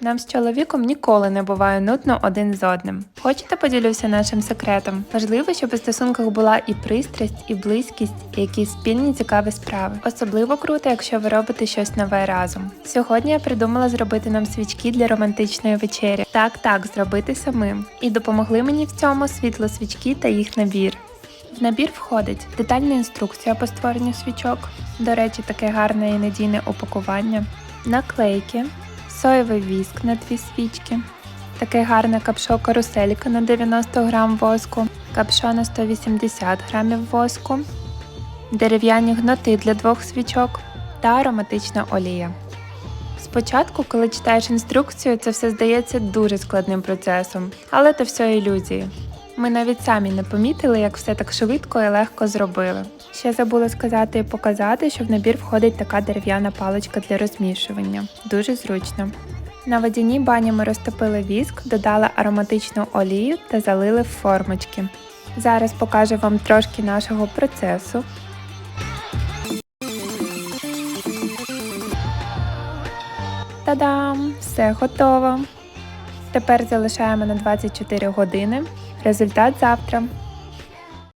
Нам з чоловіком ніколи не буває нудно один з одним. Хочете поділюся нашим секретом? Важливо, щоб у стосунках була і пристрасть, і близькість, і якісь спільні цікаві справи. Особливо круто, якщо ви робите щось нове разом. Сьогодні я придумала зробити нам свічки для романтичної вечері. Так, так, зробити самим. І допомогли мені в цьому світло свічки та їх набір. В набір входить детальна інструкція по створенню свічок, до речі, таке гарне і надійне упакування, наклейки, соєвий віск на дві свічки, таке гарне капшо каруселька на 90 грам воску, капшо на 180 грамів воску, дерев'яні гноти для двох свічок та ароматична олія. Спочатку, коли читаєш інструкцію, це все здається дуже складним процесом, але це все ілюзії. Ми навіть самі не помітили, як все так швидко і легко зробили. Ще забула сказати і показати, що в набір входить така дерев'яна паличка для розмішування. Дуже зручно. На водяній бані ми розтопили віск, додали ароматичну олію та залили в формочки. Зараз покажу вам трошки нашого процесу. Та-дам! Все готово. Тепер залишаємо на 24 години. Результат завтра.